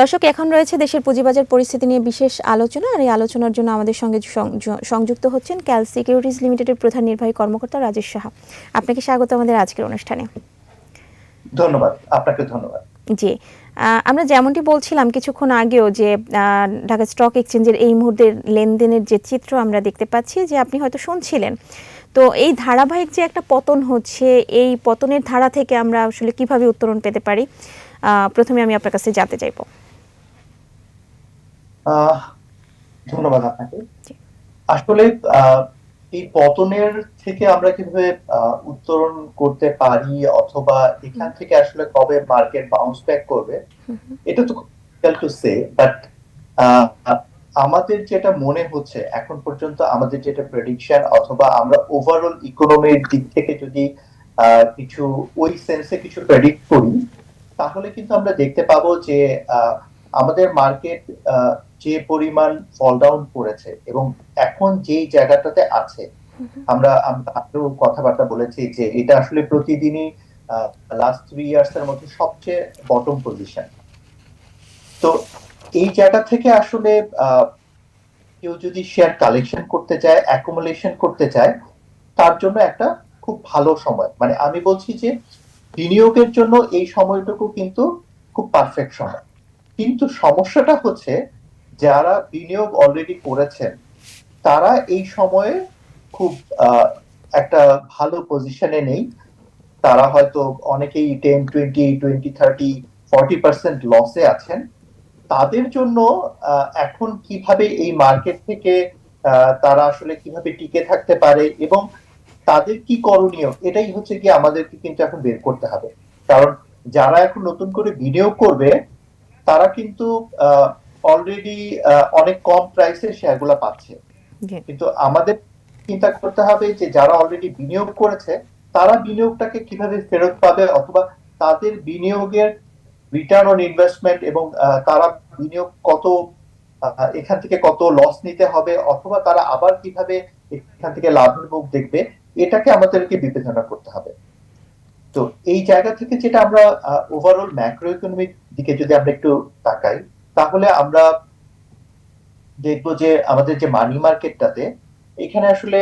দর্শক এখন রয়েছে দেশের পুঁজিবাজার পরিস্থিতি নিয়ে বিশেষ আলোচনা। আর এই আলোচনার জন্য আমাদের সঙ্গে সংযুক্ত হচ্ছেন ক্যাল সিকিউরিটিজ লিমিটেডের প্রধান নির্বাহী কর্মকর্তা রাজেশ সাহা। আপনাকে স্বাগত আমাদের আজকের অনুষ্ঠানে। ধন্যবাদ আপনাকে ধন্যবাদ। জি আমরা যেমনটি বলছিলাম কিছুক্ষণ আগেও যে ঢাকা স্টক এক্সচেঞ্জের এই মুহূর্তের লেনদেনের যে চিত্র আমরা দেখতে পাচ্ছি যে আপনি হয়তো শুনছিলেন। তো এই ধারাবাহিক যে একটা পতন হচ্ছে এই পতনের ধারা থেকে আমরা আসলে কীভাবে উত্তরণ পেতে পারি? প্রথমে আমি আপনার কাছে জানতে চাইব। ধন্যবাদ আপনাকে। আসলে এই পতনের থেকে আমরা কীভাবে উত্তরণ করতে পারি অথবা এখান থেকে আসলে কবে মার্কেট বাউন্স ব্যাক করবে এটা তো টু সে বাট আমাদের যেটা মনে হচ্ছে এখন পর্যন্ত আমাদের যেটা প্রেডিকশন অথবা আমরা ওভারঅল ইকোনমির দিক থেকে যদি আহ, কিছু ওই সেন্সে কিছু প্রেডিক্ট করি তাহলে কিন্তু আমরা দেখতে পাবো যে আহ, আমাদের মার্কেট যে পরিমাণ ফল ডাউন করেছে এবং এখন যেই জায়গাটাতে আছে আমরা আরও কথাবার্তা বলেছি যে এটা আসলে প্রতিদিনই লাস্ট থ্রি ইয়ার্স এর মধ্যে সবচেয়ে বটম পজিশন তো এই জায়গা থেকে আসলে আহ, কেউ যদি শেয়ার কালেকশন করতে চায় অ্যাকুমুলেশন করতে চায় তার জন্য একটা খুব ভালো সময়। মানে আমি বলছি যে বিনিয়োগের জন্য এই সময়টুকু কিন্তু খুব পারফেক্ট সময়। কিন্তু সমস্যাটা হচ্ছে যারা বিনিয়োগ অলরেডি করেছেন, তারা এই সময়ে খুব একটা ভালো পজিশনে নেই। তারা হয়তো অনেকেই ten twenty twenty thirty forty percent লসে আছেন। তাদের জন্য এখন কীভাবে এই মার্কেট থেকে তারা আসলে কীভাবে টিকে থাকতে পারে এবং তাদের কি করণীয়, এটাই হচ্ছে কি আমাদেরকে কিন্তু এখন বের করতে হবে। কারণ যারা এখন নতুন করে বিনিয়োগ করবে তারা কিন্তু অলরেডি অনেক কম প্রাইসে শেয়ারগুলো পাচ্ছে। কিন্তু আমাদের চিন্তা করতে হবে যে যারা অলরেডি বিনিয়োগ করেছে তারা বিনিয়োগটাকে কীভাবে ফেরত পাবে অথবা তাদের বিনিয়োগের রিটার্ন অন ইনভেস্টমেন্ট এবং তারা বিনিয়োগ কত এখান থেকে কত লস নিতে হবে অথবা তারা আবার কীভাবে এখান থেকে লাভের মুখ দেখবে এটাকে আমাদেরকে বিবেচনা করতে হবে। তো এই জায়গা থেকে যেটা আমরা ওভারঅল ম্যাক্রো ইকোনমিক দিকে যদি আমরা একটু তাকাই, তাহলে আমরা দেখব যে আমাদের যে মানি মার্কেটটাতে এখানে আসলে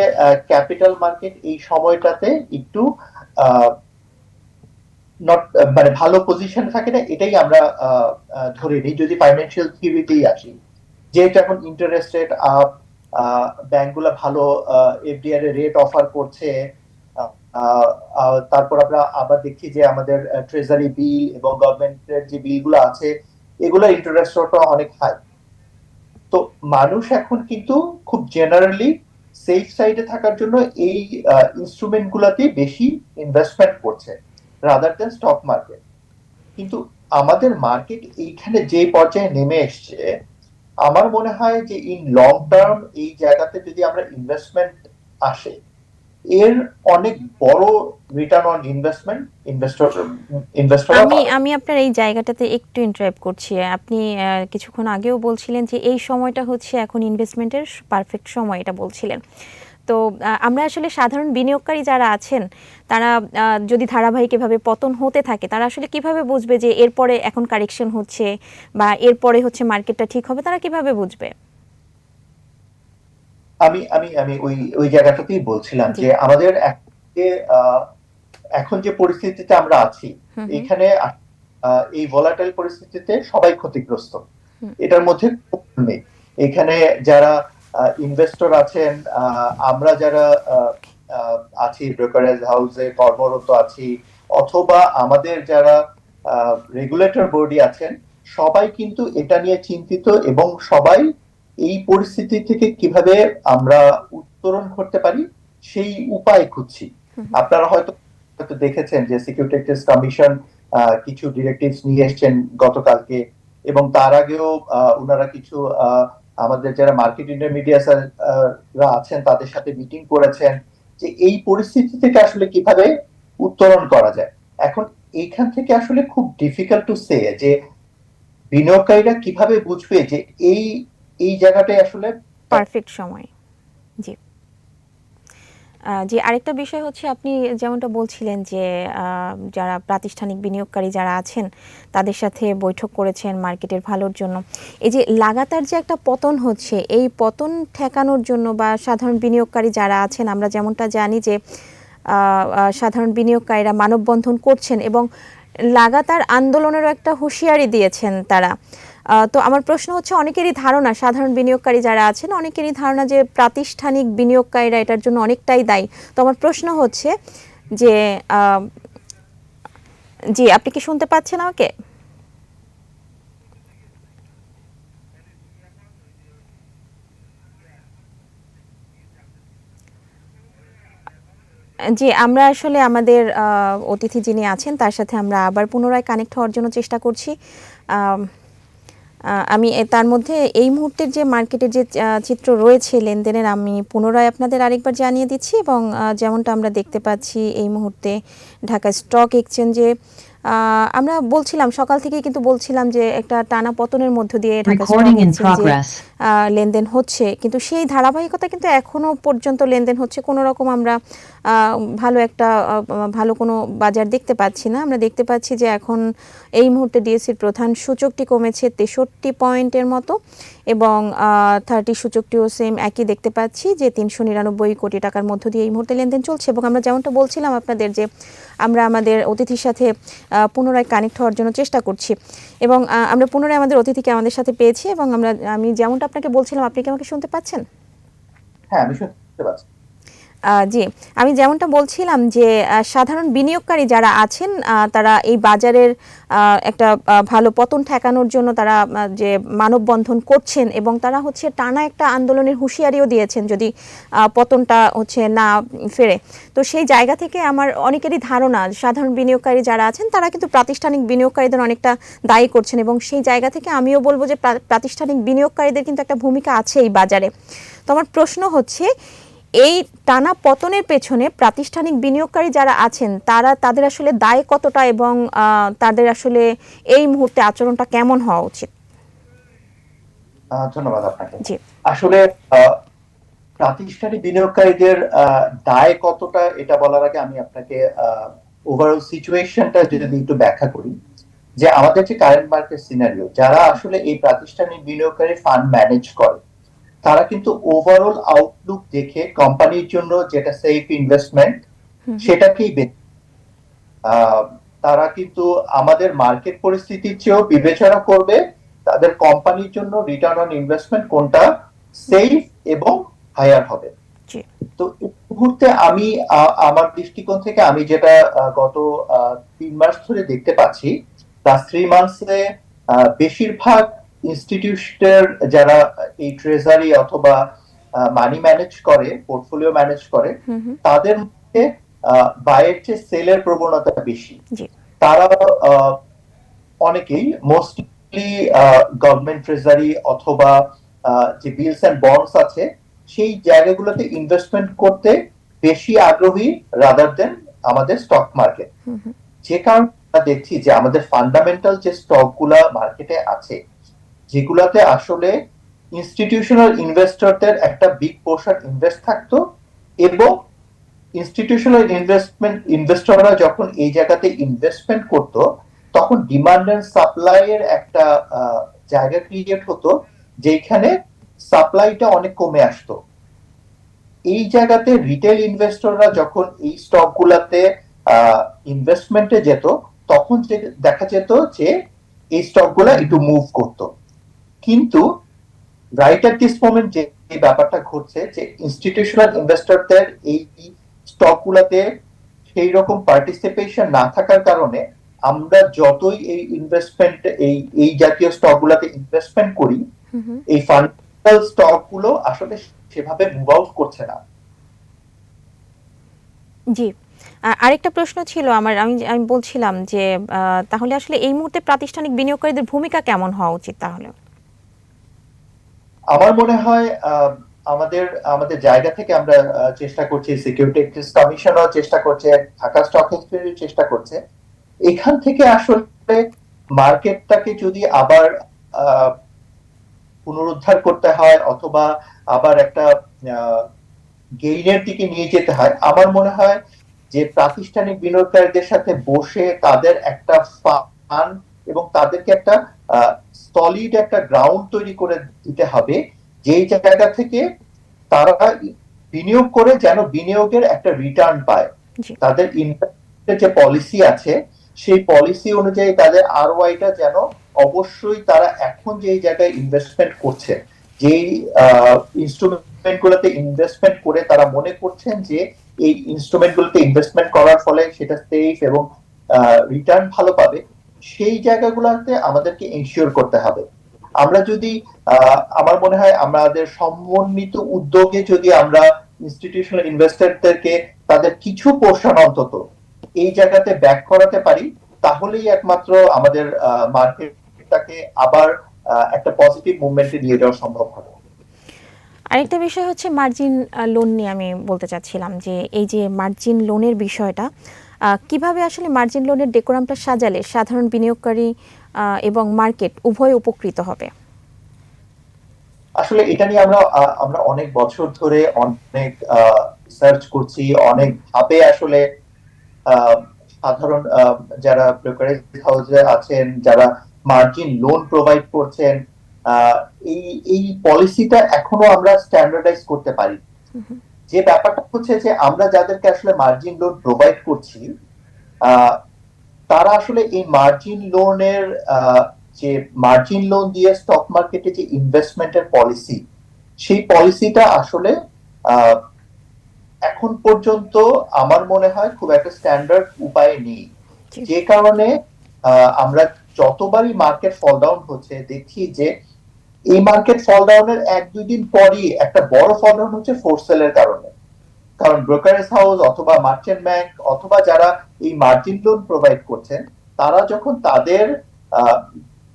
ক্যাপিটাল মার্কেট এই সময়টাতে একটু নট মানে ভালো পজিশন থাকে না, এটাই আমরা ধরে নিই, যদি ফাইন্যান্সিয়াল থিওরিতেই আসি। যেহেতু এখন ইন্টারেস্ট রেট আপ ব্যাংকগুলো ভালো এফডিআর রেট অফার করছে তারপর আমরা আবার দেখি যে আমাদের ট্রেজারি বিল এবং গভর্নমেন্টের যে বিলগুলো আছে, এগুলো ইন্টারেস্ট অনেক হাই তো মানুষ এখন কিন্তু খুব জেনারেলি সেফ সাইডে থাকার জন্য এই ইনস্ট্রুমেন্ট গুলাতে বেশি ইনভেস্টমেন্ট করছে রাদার দেন স্টক মার্কেট কিন্তু আমাদের মার্কেট এইখানে যে পর্যায়ে নেমে এসছে, আমার মনে হয় যে ইন লং টার্ম এই জায়গাতে যদি আমরা ইনভেস্টমেন্ট আসে এর অনেক বড় return on investment investor investor আমি আমি আপনার এই জায়গাটাতে একটু ইন্টারাপ্ট করছি। আপনি কিছুক্ষণ আগেও বলছিলেন যে এই সময়টা হচ্ছে এখন ইনভেস্টমেন্টের পারফেক্ট সময় এটা বলছিলেন। তো আমরা আসলে সাধারণ বিনিয়োগকারী যারা আছেন তারা যদি ধারাবাহিক এভাবে পতন হতে থাকে তারা আসলে কীভাবে বুঝবে যে এরপরে এখন কারেকশন হচ্ছে বা এরপরে হচ্ছে মার্কেটটা ঠিক হবে তারা কীভাবে বুঝবে? আমি আমি আমি ওই ওই জায়গাটাতেই বলছিলাম যে আমাদের এখন যে পরিস্থিতিতে আমরা আছি। এখানে এই ভলাটাইল পরিস্থিতিতে সবাই ক্ষতিগ্রস্ত। এটার মধ্যে নেই। এখানে যারা ইনভেস্টর আছেন আহ, আমরা যারা আছি ব্রোকারেজ হাউসে কর্মরত আছি অথবা আমাদের যারা রেগুলেটর বডি আছেন সবাই কিন্তু এটা নিয়ে চিন্তিত এবং সবাই এই পরিস্থিতি থেকে কীভাবে আমরা উত্তরণ করতে পারি সেই উপায় খুঁজছি। আপনারা হয়তো হয়তো দেখেছেন যে সিকিউরিটি কমিশন কিছু ডিরেক্টিভস নিয়ে এসেছেন গতকালকে এবং তার আগেও ওনারা কিছু আমাদের যারা মার্কেট ইন্টারমিডিয়েট আছেন তাদের সাথে মিটিং করেছেন যে এই পরিস্থিতি থেকে আসলে কীভাবে উত্তরণ করা যায়। এখন এইখান থেকে আসলে খুব ডিফিকাল্ট টু সে যে বিনিয়োগকারীরা কীভাবে বুঝবে যে এই এই জায়গাটায় আসলে পারফেক্ট সময়। জি। জি, আরেকটা বিষয় হচ্ছে আপনি যেমনটা বলছিলেন যে যারা প্রাতিষ্ঠানিক বিনিয়োগকারী যারা আছেন, তাদের সাথে বৈঠক করেছেন মার্কেটের ভালোর জন্য। এই যে লাগাতার যে একটা পতন হচ্ছে, এই পতন ঠেকানোর জন্য বা সাধারণ বিনিয়োগকারী যারা আছেন, আমরা যেমনটা জানি যে সাধারণ বিনিয়োগকারীরা মানববন্ধন করছেন এবং লাগাতার আন্দোলনেরও একটা হুঁশিয়ারি দিয়েছেন তারা। তো আমার প্রশ্ন হচ্ছে, অনেকেরই ধারণা, সাধারণ বিনিয়োগকারী যারা আছেন, অনেকেরই ধারণা যে প্রাতিষ্ঠানিক বিনিয়োগকারীরা এটার জন্য অনেকটাই দায়ী। তো আমার প্রশ্ন হচ্ছে যে জি, আপনি কি শুনতে পাচ্ছেন আমাকে? জি, আমরা আসলে আমাদের অতিথি যিনি আছেন, তার সাথে আমরা আবার পুনরায় কানেক্ট হওয়ার জন্য চেষ্টা করছি। আম, তার মধ্যে এই মুহূর্তের যে মার্কেটের যে চিত্র রয়েছে লেনদেনের আমি পুনরায় আপনাদের আরেকবার জানিয়ে দিচ্ছি এবং যেমনটা আমরা দেখতে পাচ্ছি এই মুহূর্তে ঢাকা স্টক এক্সচেঞ্জে আমরা বলছিলাম সকাল থেকে কিন্তু বলছিলাম যে একটা টানা পতনের মধ্য দিয়ে ঢাকা স্টক এক্সচেঞ্জে লেনদেন হচ্ছে। কিন্তু সেই ধারাবাহিকতা কিন্তু এখনও পর্যন্ত লেনদেন হচ্ছে। কোনো রকম আমরা ভালো একটা ভালো কোনো বাজার দেখতে পাচ্ছি না। আমরা দেখতে পাচ্ছি যে এখন এই মুহূর্তে ডিএসসির প্রধান সূচকটি কমেছে তেষট্টি পয়েন্টের মতো এবং থার্টি সূচকটিও সেম একই দেখতে পাচ্ছি যে তিনশো নিরানব্বই কোটি টাকার মধ্য দিয়ে এই মুহূর্তে লেনদেন চলছে এবং আমরা যেমনটা বলছিলাম আপনাদের যে আমরা আমাদের অতিথির সাথে পুনরায় কানেক্ট হওয়ার জন্য চেষ্টা করছি এবং আমরা পুনরায় আমাদের অতিথিকে আমাদের সাথে পেয়েছি এবং আমরা, আমি যেমনটা আপনাকে বলছিলাম আপনি কি আমাকে শুনতে পাচ্ছেন? হ্যাঁ আমি শুনতে পাচ্ছি। জি, আমি যেমনটা বলছিলাম যে সাধারণ বিনিয়োগকারী যারা আছেন তারা এই বাজারের একটা ভালো পতন ঠেকানোর জন্য তারা যে মানববন্ধন করছেন এবং তারা হচ্ছে টানা একটা আন্দোলনের হুঁশিয়ারিও দিয়েছেন যদি পতনটা হচ্ছে না ফেরে। তো সেই জায়গা থেকে আমার অনেকেরই ধারণা, সাধারণ বিনিয়োগকারী যারা আছেন, তারা কিন্তু প্রাতিষ্ঠানিক বিনিয়োগকারীদের অনেকটা দায়ী করছেন এবং সেই জায়গা থেকে আমিও বলব যে প্রাতিষ্ঠানিক বিনিয়োগকারীদের কিন্তু একটা ভূমিকা আছে এই বাজারে। তো আমার প্রশ্ন হচ্ছে এই টানা পতনের পেছনে প্রাতিষ্ঠানিক বিনিয়োগকারী যারা আছেন তারা তাদের আসলে দায় কতটা এবং তাদের আসলে এই মুহূর্তে আচরণটা কেমন হওয়া উচিত? ধন্যবাদ আপনাকে। আসলে প্রাতিষ্ঠানিক বিনিয়োগকারীদের দায় কতটা এটা বলার আগে আমি আপনাকে ওভারঅল সিচুয়েশনটা যদি একটু ব্যাখ্যা করি যে আমাদের যে কারেন্ট মার্কেট সিনারিও যারা আসলে এই প্রাতিষ্ঠানিক বিনিয়োগকারী ফান্ড ম্যানেজ করে তারা কিন্তু ওভারঅল আউটলুক দেখে কোম্পানির জন্য যেটা সেফ ইনভেস্টমেন্ট সেটাকেই তারা কিন্তু আমাদের মার্কেট পরিস্থিতির চেয়েও বিবেচনা করবে তাদের কোম্পানির জন্য রিটার্ন অন ইনভেস্টমেন্ট কোনটা সেফ এবং হায়ার হবে। তো মুহূর্তে আমি আমার দৃষ্টিকোণ থেকে আমি যেটা গত তিন মাস ধরে দেখতে পাচ্ছি লাস্ট থ্রি মান্থসে বেশিরভাগ ইনস্টিটিউশনের যারা এই ট্রেজারি অথবা মানি ম্যানেজ করে পোর্টফোলিও ম্যানেজ করে তাদের মধ্যে বাইরের চেয়ে সেলের প্রবণতা বেশি। তারা অনেকেই মোস্টলি গভর্নমেন্ট ট্রেজারি অথবা যে বিলস অ্যান্ড বন্ডস আছে সেই জায়গাগুলোতে ইনভেস্টমেন্ট করতে বেশি আগ্রহী রাদার দেন আমাদের স্টক মার্কেট যে কারণে দেখছি যে আমাদের ফান্ডামেন্টাল যে স্টকগুলা মার্কেটে আছে যেগুলাতে আসলে ইনস্টিটিউশনাল ইনভেস্টরদের একটা বিগ পোর্শন ইনভেস্ট থাকতো এবং ইনস্টিটিউশনাল ইনভেস্টমেন্ট ইনভেস্টররা যখন এই জায়গাতে ইনভেস্টমেন্ট করত, তখন ডিমান্ড এন্ড সাপ্লাই এর একটা জায়গা ক্রিয়েট হতো যেখানে সাপ্লাইটা অনেক কমে আসতো। এই জায়গাতে রিটেল ইনভেস্টররা যখন এই স্টক গুলাতে ইনভেস্টমেন্টে যেত, তখন দেখা যেত যে এই স্টকগুলা একটু মুভ করতো। কিন্তু রাইট অ্যাট দিস মোমেন্ট যে ব্যাপারটা ঘটছে যে ইনস্টিটিউশনাল ইনভেস্টরদের এই স্টক গুলাতে সেই রকম পার্টিসিপেশন না থাকার কারণে আমরা যতই এই ইনভেস্টমেন্ট এই এই জাতীয় ইনভেস্টমেন্ট করি এই ফান্ডামেন্টাল স্টকগুলো আসলে সেভাবে মুভ আউট করছে না। জি। আরেকটা প্রশ্ন ছিল আমার আমি আমি বলছিলাম যে তাহলে আসলে এই মুহূর্তে প্রাতিষ্ঠানিক বিনিয়োগকারীদের ভূমিকা কেমন হওয়া উচিত তাহলে? আমার মনে হয় আমাদের আমাদের জায়গা থেকে আমরা চেষ্টা করছি সিকিউরিটি এক্সচেঞ্জ কমিশনও চেষ্টা করছে, ঢাকা স্টক এক্সচেঞ্জও চেষ্টা করছে। এখান থেকে আসলে মার্কেটটাকে যদি আবার পুনরুদ্ধার করতে হয় অথবা আবার একটা গেইনের দিকে নিয়ে যেতে হয়, আমার মনে হয় যে প্রাতিষ্ঠানিক বিনিয়োগকারীদের সাথে বসে তাদের একটা ফান্ড এবং তাদেরকে একটা সলিড একটা গ্রাউন্ড তৈরি করে দিতে হবে। যেই জায়গা থেকে তারা বিনিয়োগ করে যেন বিনিয়োগের একটা রিটার্ন পায়। তাদের ইনভেস্টের যে পলিসি আছে সেই পলিসি অনুযায়ী তাদের আরওআইটা যেন অবশ্যই তারা এখন যেই জায়গায় ইনভেস্টমেন্ট করছে যেই ইনস্ট্রুমেন্ট গুলোতে ইনভেস্টমেন্ট করে তারা মনে করছেন যে এই ইনস্ট্রুমেন্ট গুলোতে ইনভেস্টমেন্ট করার ফলে সেটা সেফ এবং রিটার্ন ভালো পাবে। সেই জায়গাগুলোতে আমাদেরকে এনশিওর করতে হবে। আমরা যদি আমার মনে হয় আমাদের সমন্বিত উদ্যোগে যদি আমরা ইনস্টিটিউশনাল ইনভেস্টরদেরকে তাদের কিছু পোর্শন অন্তত এই জায়গাতে ব্যাক করাতে পারি, তাহলেই একমাত্র আমাদের মার্কেটটাকে আবার একটা পজিটিভ মুভমেন্টে নিয়ে যাওয়া সম্ভব হবে। আরেকটা বিষয় হচ্ছে মার্জিন লোন নিয়ে আমি বলতে চাচ্ছিলাম যে এই যে মার্জিন লোনের বিষয়টা কীভাবে আসলে মার্জিন লোনের ডেকোরামটা সাজালে সাধারণ বিনিয়োগকারী এবং মার্কেট উভয় উপকৃত হবে? আসলে এটা নিয়ে আমরা আমরা অনেক বছর ধরে অনেক সার্চ করছি অনেক ভাবে আসলে সাধারণ যারা ব্রোকারেজ হাউসে আছেন যারা মার্জিন লোন প্রোভাইড করছেন এই এই পলিসিটা এখনও আমরা স্ট্যান্ডার্ডাইজ করতে পারি। যে ব্যাপারটা হচ্ছে যে আমরা যাদেরকে আসলে মার্জিন লোন প্রোভাইড করছি তারা আসলে এই মার্জিন লোনের যে মার্জিন লোন দিয়ে স্টক মার্কেটে যে ইনভেস্টমেন্টের পলিসি সেই পলিসিটা আসলে আহ, এখন পর্যন্ত আমার মনে হয় খুব একটা স্ট্যান্ডার্ড উপায় নেই। যে কারণে আহ, আমরা যতবারই মার্কেট ফল ডাউন হচ্ছে দেখি যে এই মার্কেট ফল ডাউনের এক, দুই দিন পরই একটা বড় ফল ডাউন হচ্ছে ফোর্স সেলের কারণে। কারণ ব্রোকারেজ হাউস অথবা মার্চেন্ট ব্যাংক অথবা যারা এই মার্জিন লোন প্রোভাইড করছেন, তারা যখন তাদের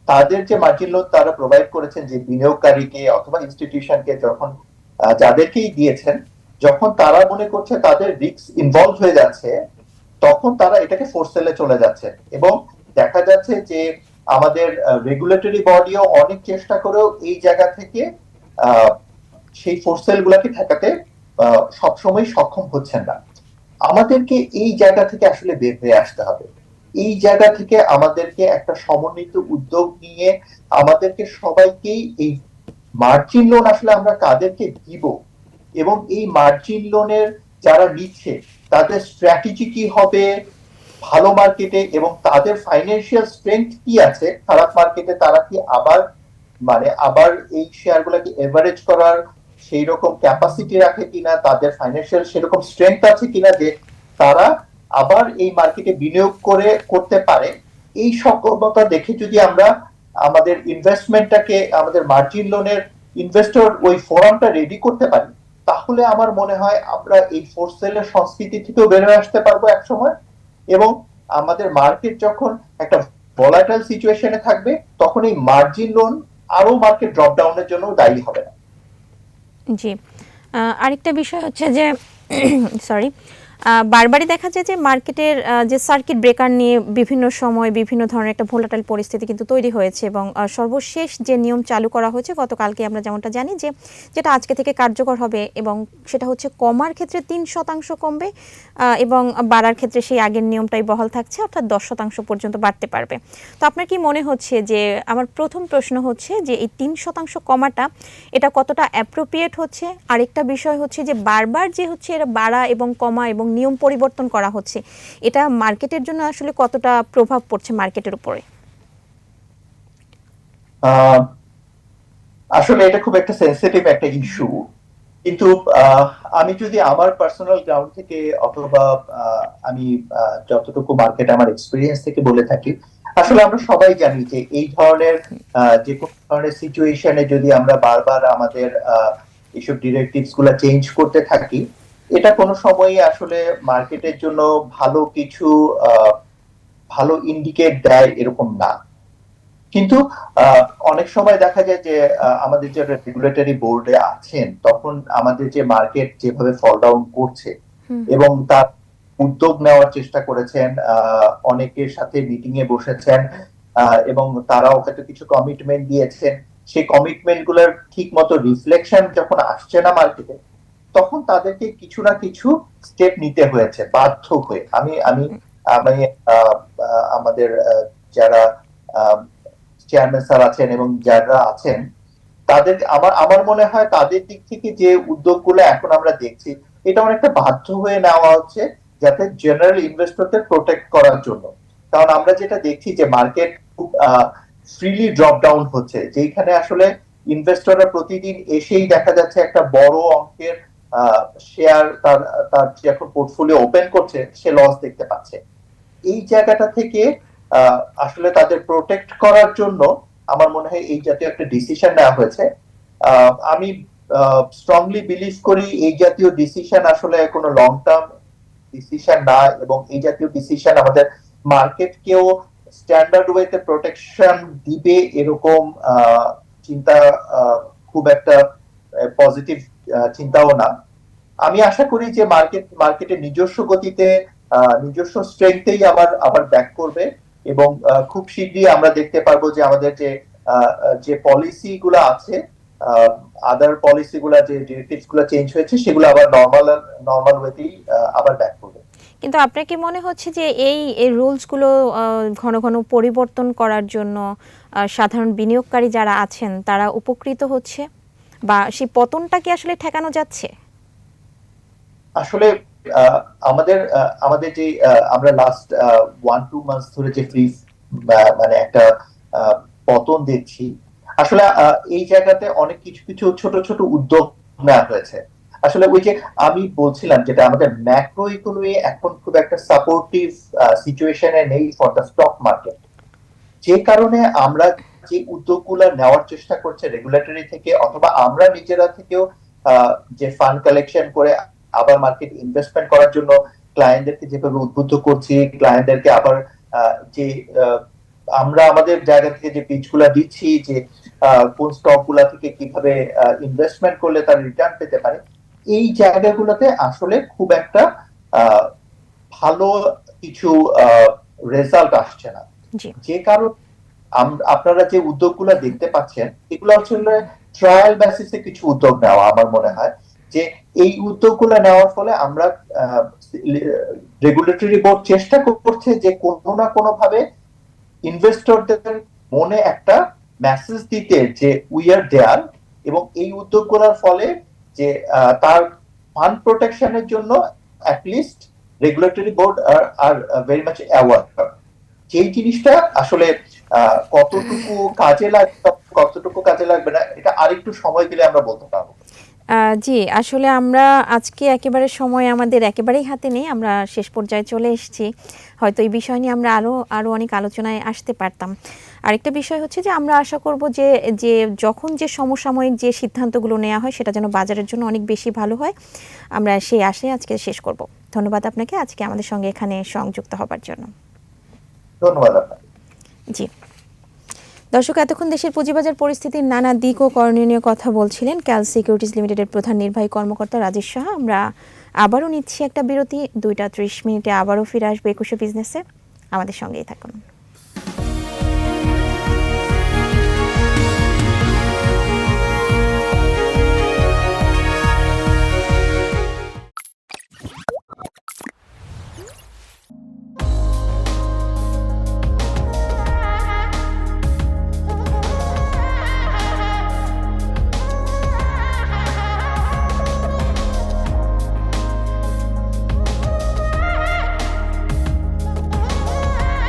তাদের যে মার্জিন লোন তারা প্রোভাইড করেছেন যে বিনিয়োগকারীকে অথবা ইনস্টিটিউশনকে যখন যাদেরকেই দিয়েছেন, যখন তারা মনে করছে তাদের রিস্ক ইনভলভ হয়ে যাচ্ছে, তখন তারা এটাকে ফোর্স সেলে চলে যাচ্ছে। এবং দেখা যাচ্ছে যে আমাদের রেগুলেটরি বডিও অনেক চেষ্টা করেও এই জায়গা থেকে সেই ফোর্সেল গুলাকে ঠেকাতে সবসময় সক্ষম হচ্ছেন না। আমাদেরকে এই জায়গা থেকে আসলে বের হয়ে আসতে হবে। এই জায়গা থেকে আমাদেরকে একটা সমন্বিত উদ্যোগ নিয়ে আমাদেরকে সবাইকেই এই মার্জিন লোন আসলে আমরা কাদেরকে দিব এবং এই মার্জিন লোনের যারা নিচ্ছে, তাদের স্ট্র্যাটেজি কি হবে ভালো মার্কেটে এবং তাদের ফাইন্যান্সিয়াল স্ট্রেংথ কি আছে, খারাপ মার্কেটে তারা কি আবার মানে আবার এই শেয়ারগুলোকে এভারেজ করার সেই রকম ক্যাপাসিটি রাখে কিনা, তাদের ফাইন্যান্সিয়াল সেরকম স্ট্রেংথ আছে কিনা যে তারা আবার এই মার্কেটে বিনিয়োগ করে, করতে পারে। এই সক্ষমতা দেখে যদি আমরা আমাদের ইনভেস্টমেন্টটাকে আমাদের মার্জিন লোনের ইনভেস্টর ওই ফোরামটা রেডি করতে পারি, তাহলে আমার মনে হয় আমরা এই ফোর্স সেলের সংস্কৃতি থেকেও বের হয়ে আসতে পারব এক সময় এবং আমাদের মার্কেট যখন একটা ভলাটাইল সিচুয়েশনে থাকবে, তখন এই মার্জিন লোন আরও মার্কেট ড্রপ ডাউনের জন্য দায়ী হবে না। জি। আরেকটা বিষয় হচ্ছে যে সরি বারবারই দেখা যায় যে মার্কেটের যে সার্কিট ব্রেকার নিয়ে বিভিন্ন সময় বিভিন্ন ধরনের একটা ভোলাটাইল পরিস্থিতি কিন্তু তৈরি হয়েছে এবং সর্বশেষ যে নিয়ম চালু করা হয়েছে গতকালকে আমরা যেমনটা জানি যে যেটা আজকে থেকে কার্যকর হবে এবং সেটা হচ্ছে কমার ক্ষেত্রে তিন শতাংশ কমবে এবং বাড়ার ক্ষেত্রে সেই আগের নিয়মটাই বহাল থাকছে, অর্থাৎ দশ শতাংশ পর্যন্ত বাড়তে পারবে। তো আপনার কি মনে হচ্ছে যে, আমার প্রথম প্রশ্ন হচ্ছে যে এই তিন শতাংশ কমাটা এটা কতটা অ্যাপ্রোপ্রিয়েট হচ্ছে? আরেকটা বিষয় হচ্ছে যে বারবার যে হচ্ছে এরা বাড়া এবং কমা এবং নিয়ম পরিবর্তন করা হচ্ছে। এটা মার্কেটের জন্য আসলে কতটা প্রভাব পড়ছে মার্কেটের উপরে? আসলে এটা খুব একটা সেন্সিটিভ একটা ইস্যু কিন্তু আমি যদি আমার পার্সোনাল গ্রাউন্ড থেকে অথবা আমি যতটুকু মার্কেট আমার এক্সপিরিয়েন্স থেকে বলে থাকি, আসলে আমরা সবাই জানি যে এই ধরনের যে কোনো ধরনের সিচুয়েশনে যদি আমরা বারবার আমাদের এইসব ডিরেক্টিভসগুলা চেঞ্জ করতে থাকি এটা কোনো সময়ই আসলে মার্কেটের জন্য ভালো কিছু ভালো ইন্ডিকেট দেয় এরকম না। কিন্তু অনেক সময় দেখা যায় যে আমাদের যে রেগুলেটরি বোর্ডে আছেন তখন আমাদের যে মার্কেট যেভাবে ফল ডাউন করছে এবং তার উদ্যোগ নেওয়ার চেষ্টা করেছেন আহ, অনেকের সাথে মিটিং এ বসেছেন আহ, এবং তারাও হয়তো কিছু কমিটমেন্ট দিয়েছেন। সেই কমিটমেন্টগুলোর ঠিক মতো রিফ্লেকশন যখন আসছে না মার্কেটে তখন তাদেরকে কিছু না কিছু স্টেপ নিতে হয়েছে, বাধ্য হয়ে। আমি আমি আমি আমাদের যারা চেয়ারম্যান স্যার আছেন এবং যারা আছেন, তাদের, আমার আমার মনে হয় তাদের দিক থেকে যে উদ্যোগগুলো এখন আমরা দেখছি, এটা অনেকটা বাধ্য হয়ে নেওয়া হচ্ছে যাতে জেনারেল ইনভেস্টরদের প্রোটেক্ট করার জন্য। কারণ আমরা যেটা দেখছি যে মার্কেট খুব ফ্রিলি ড্রপ ডাউন হচ্ছে। যেখানে আসলে ইনভেস্টররা প্রতিদিন এসেই দেখা যাচ্ছে একটা বড় অঙ্কের শেয়ার তার তার যে এখন পোর্টফোলিও ওপেন করছে, সে লস দেখতে পাচ্ছে। এই জায়গাটা থেকে আসলে তাদের প্রোটেক্ট করার জন্য আমার মনে হয় এই জাতীয় একটা ডিসিশন নেওয়া হয়েছে। আমি স্ট্রংলি বিলিভ করি এই জাতীয় ডিসিশন আসলে কোনো লং টার্ম ডিসিশন না এবং এই জাতীয় ডিসিশন আমাদের মার্কেটকেও স্ট্যান্ডার্ড ওয়েতে প্রোটেকশন দিবে এরকম চিন্তা খুব একটা পজিটিভ চিন্তাও না আমি আশা করি যে মার্কেট মার্কেটের নিজস্ব গতিতে নিজস্ব স্ট্রেংথেই আবার আবার ব্যাক করবে এবং খুব শীঘ্রই আমরা দেখতে পারব যে আমাদের যে যে পলিসি গুলো আছে আদার পলিসি গুলা যে ডিরেক্টিভসগুলো চেঞ্জ হয়েছে, সেগুলো আবার নর্মাল নর্মাল ওয়েতেই আবার ব্যাক করবে। কিন্তু আপনার কি মনে হচ্ছে যে এই এই রুলসগুলো ঘন ঘন পরিবর্তন করার জন্য সাধারণ বিনিয়োগকারী যারা আছেন, তারা উপকৃত হচ্ছে? বা সেই পতনটা কি আসলে ঠেকানো যাচ্ছে? আসলে আমাদের আমাদের যে আমরা লাস্ট ওয়ান টু মান্থস ধরে যে ফ্রি মানে একটা পতন দেখছি, আসলে এই জায়গাতে অনেক কিছু কিছু ছোট ছোট উদ্যোগ নেওয়া হয়েছে। আসলে ওই যে আমি বলছিলাম যেটা আমাদের ম্যাক্রো ইকোনমি এখন খুব একটা সাপোর্টিভ সিচুয়েশনে নেই ফর দ্য স্টক মার্কেট যে কারণে আমরা যে উদ্যোগগুলো নেওয়ার চেষ্টা করছে রেগুলেটরি থেকে অথবা আমরা নিজেরা থেকেও যে ফান্ড কালেকশন করে আবার মার্কেট ইনভেস্টমেন্ট করার জন্য ক্লায়েন্টদেরকে যেভাবে উদ্বুদ্ধ করছি ক্লায়েন্টদেরকে আবার যে আমরা আমাদের জায়গা থেকে যে পিচগুলা দিচ্ছি যে কোন স্টকগুলা থেকে কীভাবে ইনভেস্টমেন্ট করলে তার রিটার্ন পেতে পারে এই জায়গাগুলোতে আসলে খুব একটা আহ, ভালো কিছু রেজাল্ট আসছে না। যে কারণ আপনারা যে উদ্যোগগুলো দেখতে পাচ্ছেন এগুলো আসলে ট্রায়াল বেসিসে কিছু উদ্যোগ নেওয়া আমার মনে হয়। যে এই উদ্যোগগুলো নেওয়ার ফলে আমরা রেগুলেটরি বোর্ড চেষ্টা করছে যে কোনো না কোনো ভাবে ইনভেস্টরদের মনে একটা মেসেজ দিতে যে উই আর দেয়ার এবং এই উদ্যোগগুলোর ফলে যে তার ফান্ড প্রোটেকশনের জন্য অ্যাটলিস্ট রেগুলেটরি বোর্ড আর আর ভেরি মাচ অ্যাওয়ার্ড যেই জিনিসটা আসলে কতটুকু কাজে লাগবে কতটুকু কাজে লাগবে না এটা আরেকটু সময় দিলে আমরা বলতে পারব। জি আসলে আমরা আজকে একেবারে সময় আমাদের একেবারেই হাতে নেই আমরা শেষ পর্যায়ে চলে এসেছি। হয়তো এই বিষয় নিয়ে আমরা আরও আরও অনেক আলোচনায় আসতে পারতাম। আরেকটা বিষয় হচ্ছে যে আমরা আশা করব যে যে যখন যে সমসাময়িক যে সিদ্ধান্তগুলো নেওয়া হয় সেটা যেন বাজারের জন্য অনেক বেশি ভালো হয়। আমরা সেই আশায় আজকে শেষ করব। ধন্যবাদ আপনাকে আজকে আমাদের সঙ্গে এখানে সংযুক্ত হবার জন্য। ধন্যবাদ আপনাকে। জি। দর্শক, এতক্ষণ দেশের পুঁজিবাজার পরিস্থিতির নানা দিক ও করণীয় কথা বলছিলেন ক্যাল সিকিউরিটিজ লিমিটেডের প্রধান নির্বাহী কর্মকর্তা রাজেশ সাহা। আমরা আবারও নিচ্ছি একটা বিরতি, দুইটা ত্রিশ মিনিটে আবারও ফিরে আসবে একুশে বিজনেসে। আমাদের সঙ্গেই থাকুন।